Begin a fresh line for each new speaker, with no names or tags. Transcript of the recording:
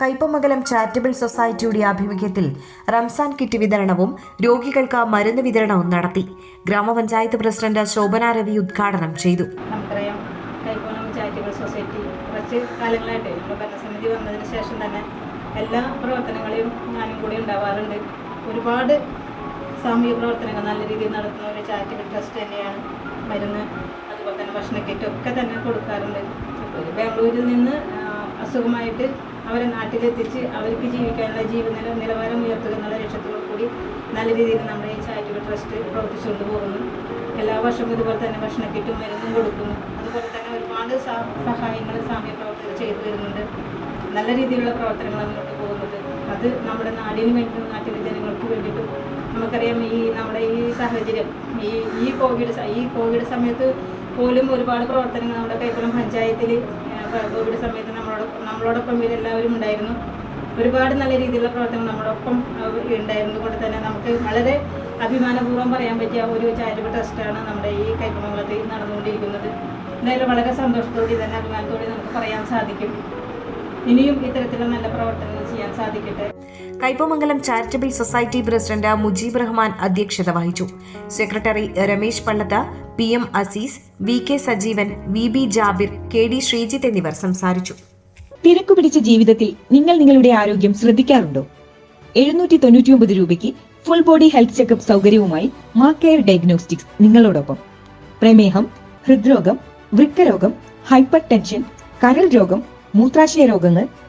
Kaipamangalam charitable സൊസൈറ്റിയുടെ ആഭിമുഖ്യത്തിൽ Ramzan kit വിതരണവും രോഗികൾക്ക് മരുന്ന് വിതരണവും നടത്തി. ഗ്രാമപഞ്ചായത്ത് പ്രസിഡന്റ് ശോഭന രവി ഉദ്ഘാടനം ചെയ്തു.
നമുക്കറിയാം ചാരിറ്റബിൾ സൊസൈറ്റി കുറച്ച് കാലങ്ങളായിട്ട് ഭരണസമിതി വന്നതിന് ശേഷം തന്നെ എല്ലാ പ്രവർത്തനങ്ങളെയും ഞാനും കൂടി ഉണ്ടാവാറുണ്ട്. ഒരുപാട് സാമൂഹിക പ്രവർത്തനങ്ങൾ നല്ല രീതിയിൽ നടത്തുന്ന ഒരു ചാരിറ്റബിൾ ട്രസ്റ്റ് തന്നെയാണ്. മരുന്ന് അതുപോലെ തന്നെ ഭക്ഷണ കിറ്റ് ഒക്കെ തന്നെ കൊടുക്കാറുണ്ട് ബാംഗ്ലൂരിൽ നിന്ന് അസുഖമായിട്ട് അവരെ നാട്ടിലെത്തിച്ച് അവർക്ക് ജീവിക്കാനുള്ള ജീവിത നിലവാരം ഉയർത്തുക എന്നുള്ള ലക്ഷ്യത്തോടു കൂടി നല്ല രീതിയിൽ നമ്മുടെ ഈ ചാരിറ്റബിൾ ട്രസ്റ്റ് പ്രവർത്തിച്ചുകൊണ്ട് പോകുന്നു. എല്ലാ വർഷവും ഇതുപോലെ തന്നെ ഭക്ഷണ കിറ്റും മരുന്നും കൊടുക്കുന്നു. അതുപോലെ തന്നെ ഒരുപാട് സഹായങ്ങൾ സാമ്യ പ്രവർത്തകർ ചെയ്തു വരുന്നുണ്ട് നല്ല രീതിയിലുള്ള പ്രവർത്തനങ്ങളാണ് മുന്നോട്ട് പോകുന്നത്. അത് നമ്മുടെ നാടിന് വേണ്ടി നാട്ടിലെ ജനങ്ങൾക്ക് വേണ്ടിയിട്ടും നമുക്കറിയാം ഈ നമ്മുടെ ഈ സാഹചര്യം. ഈ ഈ കോവിഡ് ഈ കോവിഡ് സമയത്ത് പോലും ഒരുപാട് പ്രവർത്തനങ്ങൾ നമ്മുടെ കൈക്കുളം പഞ്ചായത്തിൽ കോവിഡ് സമയത്ത് നമ്മളോടൊപ്പം നമ്മളോടൊപ്പം ഇവരെല്ലാവരും ഉണ്ടായിരുന്നു. ഒരുപാട് നല്ല രീതിയിലുള്ള പ്രവർത്തനങ്ങൾ നമ്മളൊപ്പം ഉണ്ടായിരുന്നത് കൊണ്ട് തന്നെ നമുക്ക് വളരെ അഭിമാനപൂർവം പറയാൻ പറ്റിയ ഒരു ചാരിറ്റബിൾ ട്രസ്റ്റാണ് നമ്മുടെ ഈ കൈപ്പമംഗലത്തിൽ നടന്നുകൊണ്ടിരിക്കുന്നത്. എന്തായാലും വളരെ സന്തോഷത്തോടെ തന്നെ അഭിമാനത്തോടെ നമുക്ക് പറയാൻ സാധിക്കും. ഇനിയും ഇത്തരത്തിലുള്ള നല്ല പ്രവർത്തനങ്ങൾ ചെയ്യാൻ സാധിക്കട്ടെ.
Kaipamangalam charitable society president Mujeeb Rahman അധ്യക്ഷത വഹിച്ചു. Secretary Ramesh Pallath P M Azeez V K Sajeevan V B Jabir K D Sreejith എന്നിവർ സംസാരിച്ചു.
തിരക്കു പിടിച്ച ജീവിതത്തിൽ നിങ്ങൾ നിങ്ങളുടെ ആരോഗ്യം ശ്രദ്ധിക്കാറുണ്ടോ? എഴുന്നൂറ്റി തൊണ്ണൂറ്റിയൊമ്പത് രൂപയ്ക്ക് ഫുൾ ബോഡി ഹെൽത്ത് ചെക്കപ്പ് സൗകര്യവുമായി മാ കെയർ ഡയഗ്നോസ്റ്റിക്സ് നിങ്ങളോടൊപ്പം. പ്രമേഹം ഹൃദ്രോഗം വൃക്കരോഗം ഹൈപ്പർ ടെൻഷൻ കരൾ രോഗം മൂത്രാശയ രോഗങ്ങൾ